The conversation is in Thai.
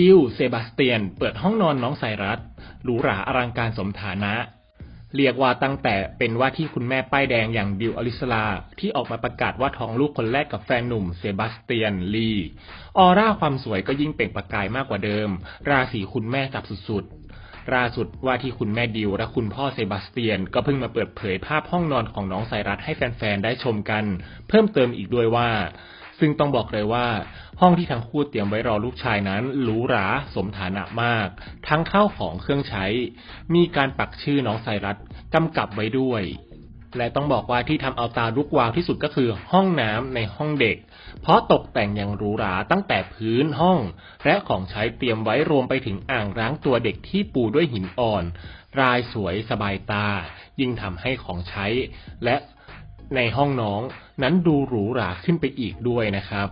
ดิวเซบาสเตียน เปิดห้องนอนน้องไซรัสหรูหราอลังการสมฐานะ เรียกว่าตั้งแต่เป็นว่าที่คุณแม่ป้ายแดงอย่างดิวอลิสลา ที่ออกมาประกาศว่าท้องลูกคนแรกกับแฟนหนุ่มเซบาสเตียนลีออร่าความสวยก็ยิ่งเปล่งประกายมากกว่าเดิม ราศีคุณแม่จับสุดๆล่าสุดว่าที่คุณแม่ดิวและคุณพ่อเซบาสเตียน ก็เพิ่งมาเปิดเผยภาพห้องนอนของน้องไซรัสให้แฟนๆได้ชมกัน เพิ่มเติมอีกด้วยว่าซึ่งต้องบอกเลยว่า ห้องที่ทั้งคู่เตรียมไว้รอลูกชายนั้นหรูหราสมฐานะมาก ทั้งข้าวของเครื่องใช้ มีการปักชื่อน้องไซรัสกำกับไว้ด้วย และต้องบอกว่าที่ทำเอาตาลุกวาวที่สุดก็คือห้องน้ำในห้องเด็ก เพราะตกแต่งอย่างหรูหราตั้งแต่พื้นห้อง และของใช้เตรียมไว้รวมไปถึงอ่างล้างตัวเด็กที่ปูด้วยหินอ่อน รายสวยสบายตา ยิ่งทำให้ของใช้ และในห้องน้องนั้นดูหรูหราขึ้นไปอีกด้วยนะครับ